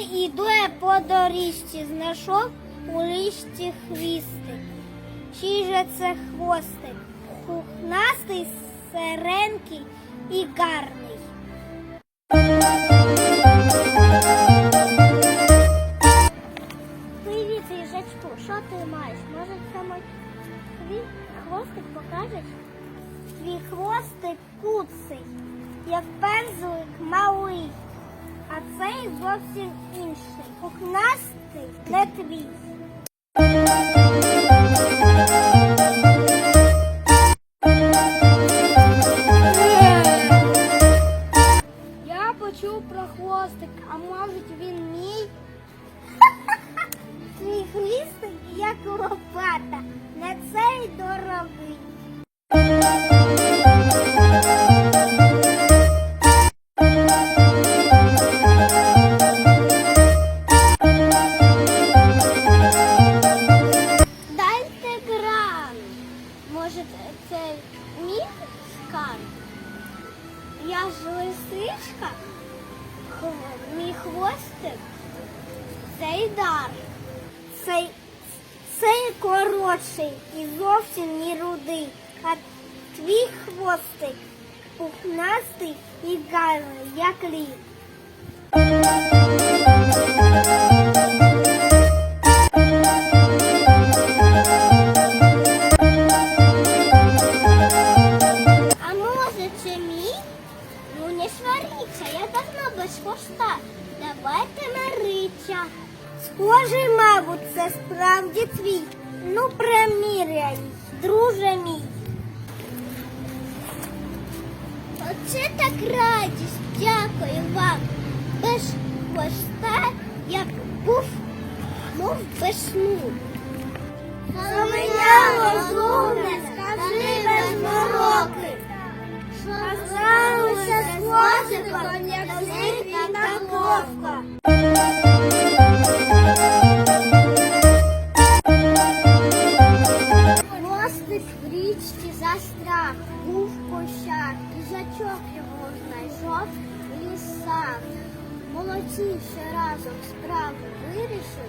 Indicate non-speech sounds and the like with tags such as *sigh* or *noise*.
Іду я по доріжці, знайшов у лищі хвістик. Чий же це хвостик? Пухнастий, серенький і гарний. Привіт, їжачку, що ти маєш? Може, мій твій хвостик покажеш? Твій хвостик куций, як пензлик малий, а цей зовсім інший. Пухнастий не твій. Я почув про хвостик, а може він мій? *laughs* Твій хвістик як лопата, не цей доровий. Може, це мій скан? Я ж лисичка, мій хвостик, цей дар. Цей, цей коротший і зовсім не рудий, а твій хвостик пухнастий і гарний, як лід. Без хвоста. Давайте мириться. Схожий, мабуть, це справді твій. Ну, приміряй, друже мій. Оце так радість, дякую вам. Без хвоста, як був, мов без сну. Мене Вовка. Хвостик в річці застряг, був кощак, кізачок його знайшов в лісах. Молодці еще разом справу вирішили.